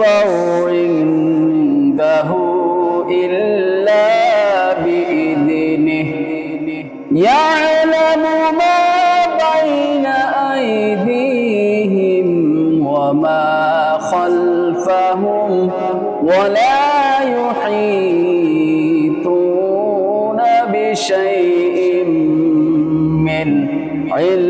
يشفع عنده إلا بإذنه. يعلم ما بين أيديهم وما خلفهم ولا يحيطون بشيء من علمه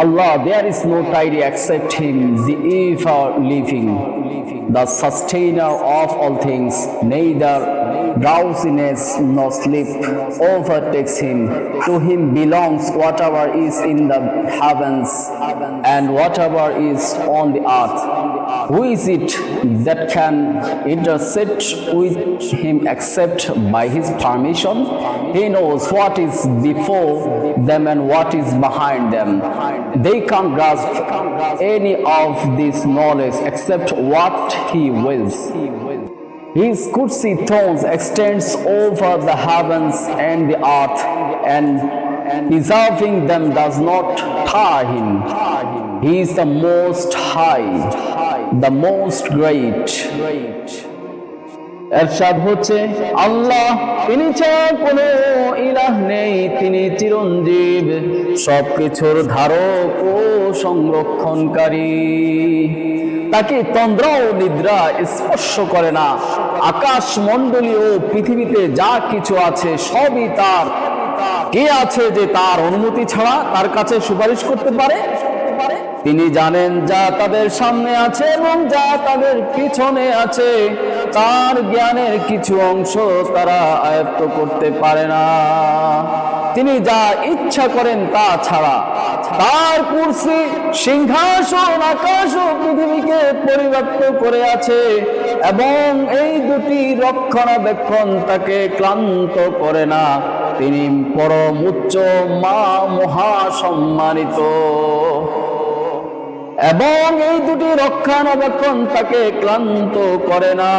Allah, there is no deity except Him, the ever living, the sustainer of all things, neither drowsiness nor sleep overtakes Him. To Him belongs whatever is in the heavens and whatever is on the earth. Who is it that can intercede with Him except by His permission? He knows what is before them and what is behind them. They can't grasp any of this knowledge except what He wills. His kursi thrones extends over the heavens and the earth, and preserving them does not tire him. He is the most high, the most great. এরশাদ হচ্ছে আল্লাহ। তিনি ছাড়া কোনো ইলাহ নেই, তিনি চিরঞ্জীব। সবকিছুর ধারক ও সংরক্ষণকারী। তাকে তন্দ্রা ও নিদ্রা স্পর্শ করে না। আকাশ মণ্ডলী ও পৃথিবীতে যা কিছু আছে, সবই তার। কে আছে যে তার অনুমতি ছাড়া তার কাছে সুপারিশ করতে পারে? তিনি জানেন যা তাদের সামনে আছে এবং যা তাদের পিছনে আছে। তার জ্ঞানের কিছু অংশ তারা আয়ত্ত করতে পারে না। তিনি যা ইচ্ছা করেন তা ছাড়া তার কুর্সি, সিংহাসন, আকাশ ও পৃথিবীকে পরিব্যাপ্ত করে আছে এবং এই দুটি রক্ষণাবেক্ষণ তাকে ক্লান্ত করে না। তিনি পরম উচ্চ মা মহা সম্মানিত এবং এই দুটি রক্ষণাবেক্ষণ তাকে ক্লান্ত করে না।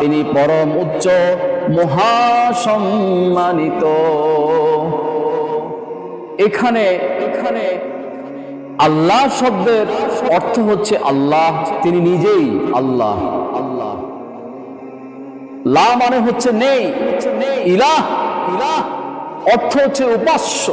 তিনি পরম উচ্চ মহাসম্মানিত। এখানে এখানে আল্লাহ শব্দের অর্থ হচ্ছে আল্লাহ, তিনি নিজেই আল্লাহ। আল্লাহ লা মানে হচ্ছে নেই, ইলাহ ইলাহ, অর্থ হচ্ছে উপাস্য।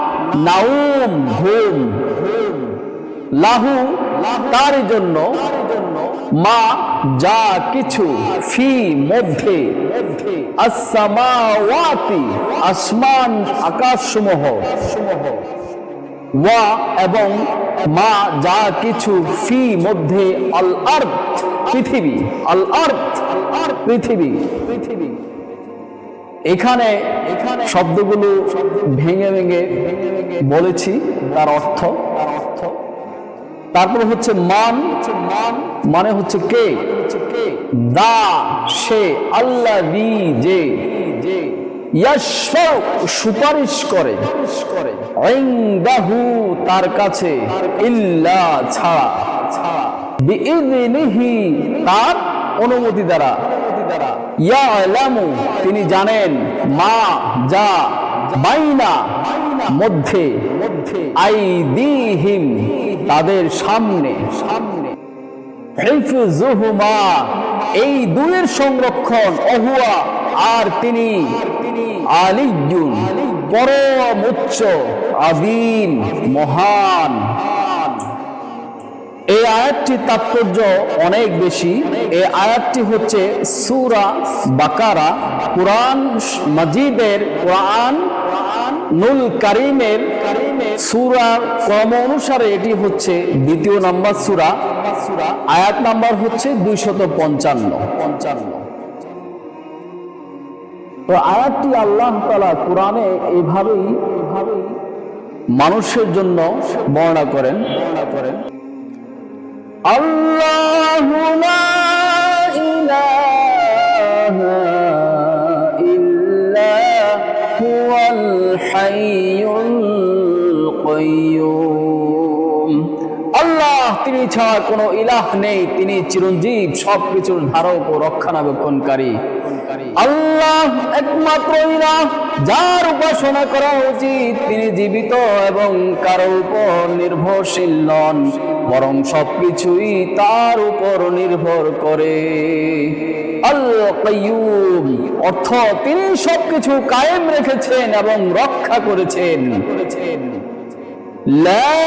নাউম ঘুম লাহু, তার জন্য মা যা কিছু ফি মধ্যে, আসসামাওয়াতি, আসমান, আকাশসমূহ। ওয়া এবং মা যা কিছু ফি মধ্যে আল আর্থ পৃথিবী আল আর্থ পৃথিবী পৃথিবী। এখানে শব্দগুলো ভেঙে ভেঙে বলেছি, তার অর্থ। তার অর্থ তারপর হচ্ছে মান মান মানে হচ্ছে কে? দা, সে আল্লাহ যে। সুপারিশ করে। তার কাছে। ইল্লা, ছাড়া। ছাড়া তার অনুমতি দ্বারা। তিনি জানেন, মা যা বাইনা মধ্যে মধ্যে তাদের সামনে। সামনে এই দুয়ের সংরক্ষণ, অহুয়া আর তিনি আলিজুন পরম উচ্চ আদিন মহান। এই আয়াতটি তাৎপর্য অনেক বেশি। এই আয়াতটি হচ্ছে সুরা বাকারা। কোরআন মাজিদের কোরআন, নুল কারিমের সুরার ক্রম অনুসারে এটি হচ্ছে দ্বিতীয় নাম্বার সুরা। আয়াত নাম্বার হচ্ছে দুইশত পঞ্চান্ন। পঞ্চান্ন তো আয়াতটি আল্লাহ তালা কোরআনে এইভাবেই এভাবেই মানুষের জন্য বর্ণনা করেন বর্ণনা করেন। الله لا إله إلا هو الحي القيوم আল্লাহ তিনি ছাড়া কোনো ইলাহ নেই তিনি চিরঞ্জীব সবকিছুর ধারক ও রক্ষণাবেক্ষণকারী আল্লাহ একমাত্র ইলাহ যার উপাসনা করা উচিত তিনি জীবিত এবং কারো উপর নির্ভরশীল নন বরং সবকিছুই তার উপর নির্ভর করে। অর্থ তিনি সবকিছু কায়েম রেখেছেন এবং রক্ষা করেছেন। করেছেন লা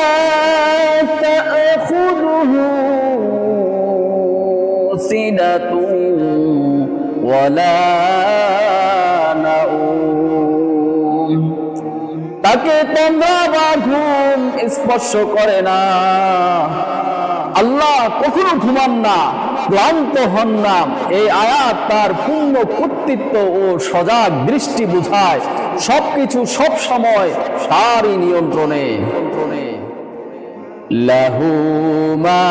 তাকে তন্দ্রা বা ঘুম স্পর্শ করে না। আল্লাহ কখনো ঘুমান না, ক্লান্ত হন না। এই আয়াত তার পূর্ণ কর্তৃত্ব ও সজাগ দৃষ্টি বুঝায়। সবকিছু সব সময় তারই নিয়ন্ত্রণে। লাহু মা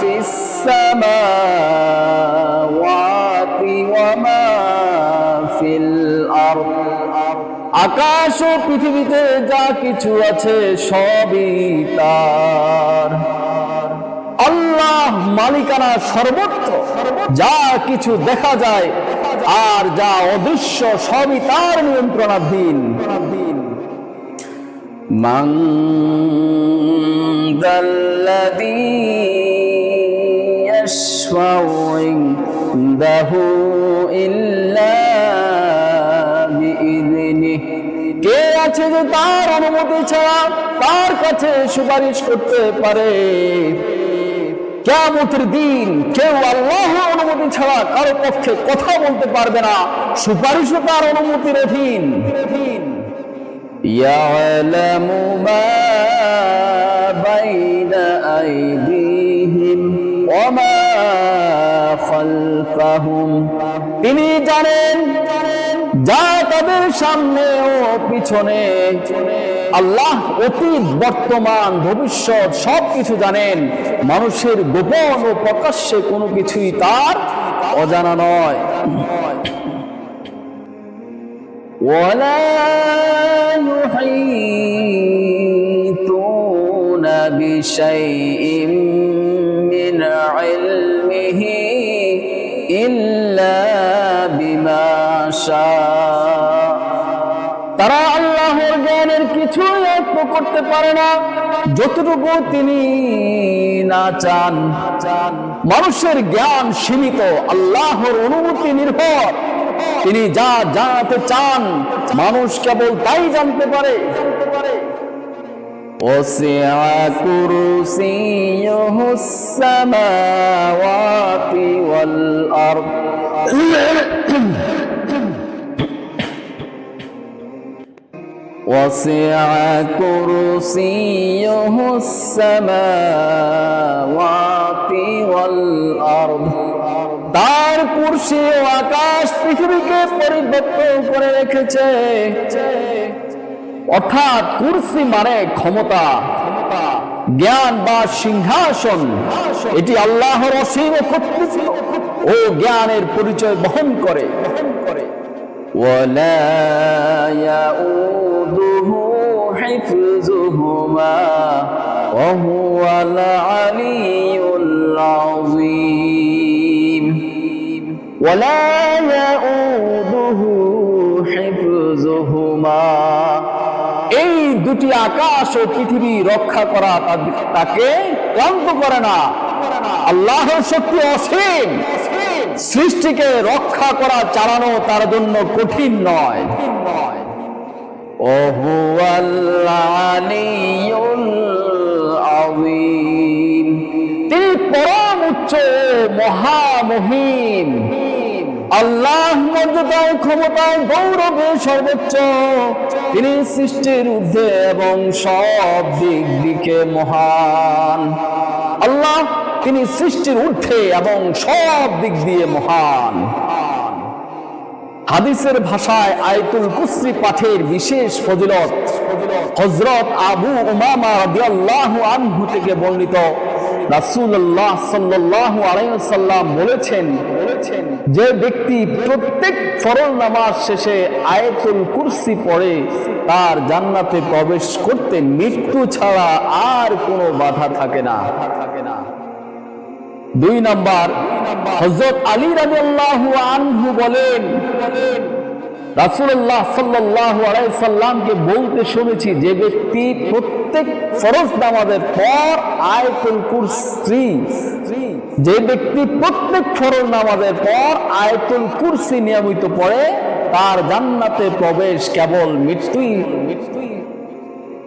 ফিস ওয়া ফিল আরদ। আকাশ ও পৃথিবীতে যা কিছু আছে সবই তার আল্লাহ মালিকানা সর্বত্র যা কিছু দেখা যায় আর যা অদৃশ্য সবই তার নিয়ন্ত্রণাধীন من ذا الذي يشفع عنده إلا আছে যে তার অনুমতি ছাড়া তার কাছে সুপারিশ করতে পারে কেমতের দিন কেউ আল্লাহ অনুমতি ছাড়া কারো পক্ষে কথা বলতে পারবে না সুপারিশও তার অনুমতির অধীন অধীন يعلم ما بين أيديهم وما خلفهم তিনি জানেন যা তাদের সামনে ও পিছনে আল্লাহ অতীত বর্তমান ভবিষ্যৎ সব কিছু জানেন মানুষের গোপন ও প্রকাশ্যে কোনো কিছুই তার অজানা নয় ولا يحيطون بشيء من علمه إلا بما شاء তারা আল্লাহর জ্ঞানের কিছু আয়ত্ত করতে পারে না যতটুকু তিনি না চান চান মানুষের জ্ঞান সীমিত আল্লাহর অনুমতি নির্ভর তিনি যা জানাতে চান মানুষ কেবল তাই জানতে পারে وسع كرسيه السماوات والأرض وسع كرسيه السماوات والأرض তার কুরসি ও আকাশ পৃথিবীকে পরিবর্ত করে রেখেছে অর্থাৎ কুরসি মানে ক্ষমতা জ্ঞান বা সিংহাসন এটি আল্লাহর অসীম কর্তৃত্ব ও জ্ঞানের পরিচয় বহন করে বহন করে ولا يؤوده حفظهما وهو العلي العظيم ولا يؤوده حفظهما এই দুটি আকাশ ও পৃথিবী রক্ষা করা তা- তাকে ক্লান্ত করে না আল্লাহর শক্তি অসীম সৃষ্টিকে রক্ষা করা চালানো তার জন্য কঠিন নয়। তিনি পরম উচ্চ, মহামহিম। আল্লাহ মর্যাদায়, ক্ষমতায়, গৌরবে সর্বোচ্চ। তিনি সৃষ্টির ঊর্ধ্বে এবং সব দিক দিকে মহান। আল্লাহ তিনি সৃষ্টির ঊর্ধ্বে এবং সব দিক দিয়ে মহান। হাদিসের ভাষায় আয়তুল কুসরি পাঠের বিশেষ ফজিলত হজরত আবু উমামা আনহু থেকে বর্ণিত। বলেছেন, যে ব্যক্তি প্রত্যেক ফরজ নামাজ শেষে আয়াতুল কুরসি পড়ে, তার জান্নাতে প্রবেশ করতে মৃত্যু ছাড়া আর কোনো বাধা থাকে না। দুই নাম্বার হজরত আলী রাদিয়াল্লাহু আনহু বলেন, রাসূলুল্লাহ সাল্লাল্লাহু আলাইহি সাল্লামকে বলতে শুনেছি যে ব্যক্তি প্রত্যেক ফরজ নামাজের পর আয়াতুল কুরসি, যে ব্যক্তি প্রত্যেক ফরজ নামাজের পর আয়াতুল কুরসি নিয়মিত পড়ে, তার জান্নাতে প্রবেশ কেবল মৃত্যুই মৃত্যুই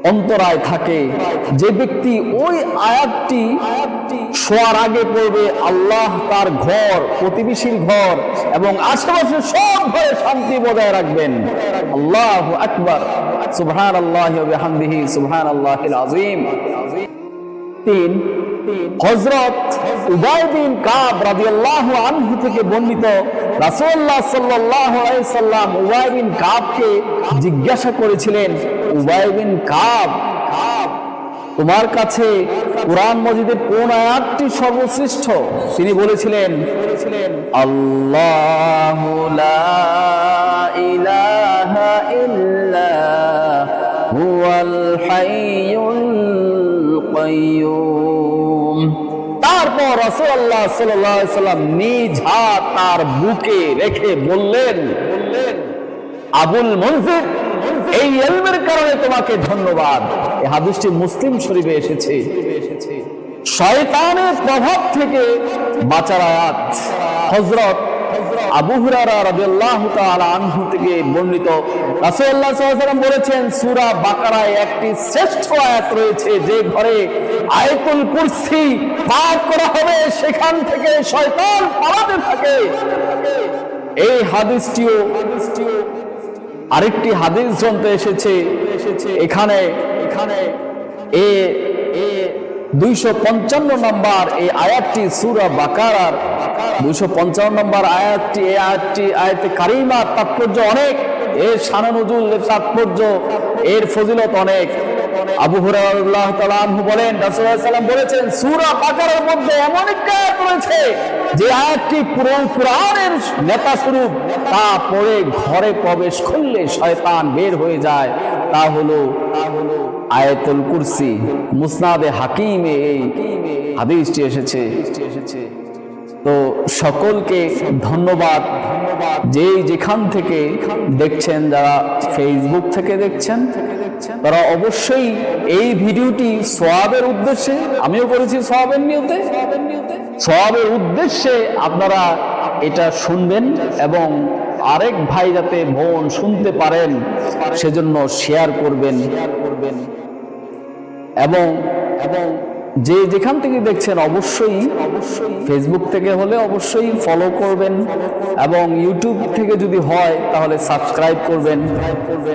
অন্তরায় থাকে। যে ব্যক্তি ওই আয়াতটি শোয়ার আগে পড়বে, আল্লাহ তার ঘর, প্রতিবেশীর ঘর এবং আশেপাশে সব ঘরে শান্তি বজায় রাখবেন। আল্লাহ আকবার। সুবহান আল্লাহ হামদিহি সুবহান আল্লাহ আজিম তিন হজরত উবাই বিন কাব রাদিয়াল্লাহু আনহু থেকে বর্ণিত রাসূলুল্লাহ সাল্লাল্লাহু আলাইহি সাল্লাম উবাই বিন কাবকে জিজ্ঞাসা করেছিলেন উবাই বিন কাব। কাব তোমার কাছে কোরআন মজিদের কোন আয়াতটি সর্বশ্রেষ্ঠ? তিনি বলেছিলেন বলেছিলেন আল্লাহু ইলাহা ইল্লা হুয়াল হাইয়ুল কাইয়ুম। তারপর রাসূলুল্লাহ সাল্লাল্লাহু আলাইহি সাল্লাম নিজ হাত তার বুকে রেখে বললেন বললেন, আবুল মনজির এই এলমের কারণে তোমাকে ধন্যবাদ। এই হাদিসটি মুসলিম শরীফে এসেছে। শয়তানের প্রভাব থেকে বাঁচার আয়াত আলাইহি বলেছেন একটি শ্রেষ্ঠ আয়াত রয়েছে, যে ঘরে কুরসি করা হবে, সেখান থেকে শয়তান পালাতে থাকে। এই হাদিসটিও আরেকটি হাদিস গ্রন্থে এসেছে, এখানে এখানে এ এ দুইশো পঞ্চান্ন নম্বর এই আয়াতটি সুরা বাকারার। দুইশো পঞ্চান্ন নম্বর আয়াতটি, এই আয়াতটি, আয়াতে কারিমার তাৎপর্য অনেক, এর শানানুজুল এর তাৎপর্য, এর ফজিলত অনেক। আবু হুরায়রাহ তাআলাহু বলেন সাল্লাম বলেছেন, সূরা বাকারার মধ্যে এমন একটা আয়াত রয়েছে, যে আয়াতটি পুরো কুরআনের নেতা স্বরূপ, তা পড়ে ঘরে প্রবেশ করলে শয়তান বের হয়ে যায়। তা হলো আয়াতুল কুরসি, মুসনাদে হাকিমে এই হাদিসটি এসেছে। তো সকলকে ধন্যবাদ ধন্যবাদ যেই যেখান থেকে দেখছেন, যারা ফেসবুক থেকে দেখছেন তারা অবশ্যই এই ভিডিওটি সোয়াবের উদ্দেশ্যে আমিও করেছি সোয়াবের নিয়তে। সোয়াবের উদ্দেশ্যে আপনারা এটা শুনবেন এবং আরেক ভাই যাতে বোন শুনতে পারেন সেজন্য শেয়ার করবেন। করবেন। এবং এবং যে যেখান থেকে দেখছেন, অবশ্যই অবশ্যই ফেসবুক থেকে হলে অবশ্যই ফলো করবেন এবং ইউটিউব থেকে যদি হয়, তাহলে সাবস্ক্রাইব করবেন।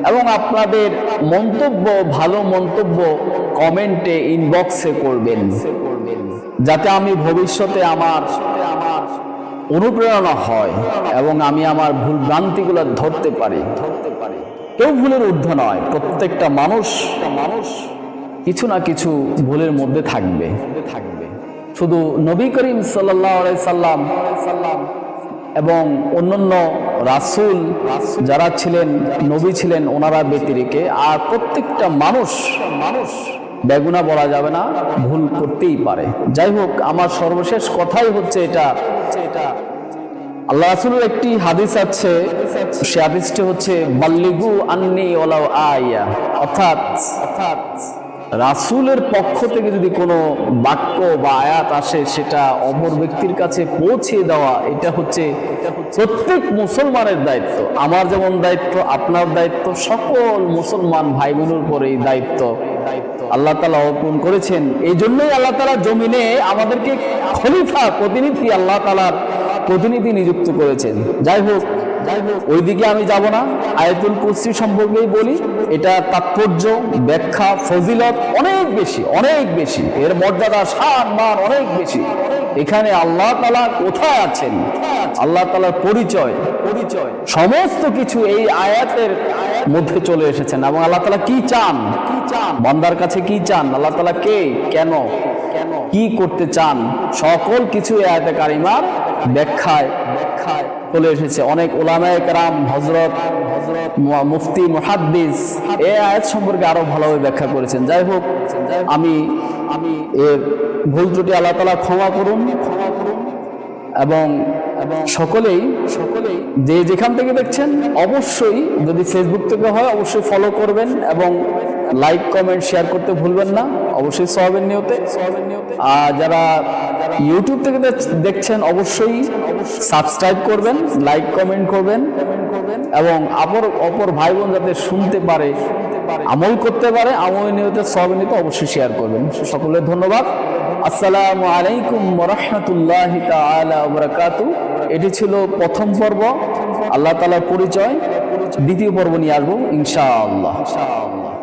এবং আপনাদের মন্তব্য, ভালো মন্তব্য কমেন্টে ইনবক্সে করবেন। যাতে আমি ভবিষ্যতে আমার আমার অনুপ্রেরণা হয় এবং আমি আমার ভুল ভ্রান্তিগুলো ধরতে পারি। ধরতে পারি কেউ ভুলের ঊর্ধ্ব নয়, প্রত্যেকটা মানুষ মানুষ কিছু না কিছু ভুলের মধ্যে থাকবে। থাকবে শুধু নবী করিম সাল্লাম এবং অন্যান্য রাসূল যারা ছিলেন, নবী ছিলেন, ওনারা ব্যতিরেকে, আর প্রত্যেকটা মানুষ মানুষ বেগুনা বলা যাবে না, ভুল করতেই পারে। যাই হোক, আমার সর্বশেষ কথাই হচ্ছে এটা। এটা আল্লাহ রাসুলের একটি হাদিস আছে, সে হাদিসটি হচ্ছে, বাল্লিগু আন্নি ওলাও আয়া। অর্থাৎ অর্থাৎ রাসূলের পক্ষ থেকে যদি কোনো বাক্য বা আয়াত আসে, সেটা অপর ব্যক্তির কাছে পৌঁছে দেওয়া, এটা হচ্ছে প্রত্যেক মুসলমানের দায়িত্ব। আমার যেমন দায়িত্ব, আপনার দায়িত্ব, সকল মুসলমান ভাই বোনের উপর এই দায়িত্ব। আল্লাহ তালা অর্পণ করেছেন। এই জন্যই আল্লাহ তালা জমিনে আমাদেরকে খলিফা, প্রতিনিধি আল্লাহ তালার প্রতিনিধি নিযুক্ত করেছেন। যাই হোক ওইদিকে আমি যাব না। আয়াতুল কুরসি সম্পর্কেই বলি, এটা তাৎপর্য, ব্যাখ্যা, ফজিলত অনেক বেশি অনেক বেশি। এর মর্যাদা, সান, মান অনেক বেশি। এখানে আল্লাহ তালা কোথায় আছেন? আল্লাহ তালার পরিচয় পরিচয়। সমস্ত কিছু এই আয়াতের মধ্যে চলে এসেছেন। এবং আল্লাহ তালা কি চান? কি চান? বান্দার কাছে কি চান? আল্লাহ তালা কে? কেন? কেন কি করতে চান? সকল কিছু আয়াতে কারিমার ব্যাখ্যায় ব্যাখ্যায় চলে এসেছে। অনেক ওলামায়ে কেরাম হজরত মুফতি মুহাদ্দিস এ আয়াত সম্পর্কে আরও ভালোভাবে ব্যাখ্যা করেছেন। যাই হোক, আমি আমি এর ভুল ত্রুটি আল্লাহ তালা ক্ষমা করুন ক্ষমা করুন এবং এবং সকলেই সকলেই যে যেখান থেকে দেখছেন, অবশ্যই যদি ফেসবুক থেকে হয়, অবশ্যই ফলো করবেন এবং লাইক কমেন্ট শেয়ার করতে ভুলবেন না। অবশ্যই সবের নিয়তে। আর যারা ইউটিউব থেকে দেখছেন, অবশ্যই সাবস্ক্রাইব করবেন লাইক কমেন্ট করবেন। এবং অপর অপর ভাই বোন যাতে শুনতে পারে, আমল করতে পারে, আমল নিয়তে সবের নিয়তে অবশ্যই শেয়ার করবেন। সকলের ধন্যবাদ। আসসালামু আলাইকুম রহমতুল্লাহ বারাকাতু এটি ছিল প্রথম পর্ব। আল্লাহ তালার পরিচয়। দ্বিতীয় পর্ব নিয়ে আসব, ইনশাআল্লাহ।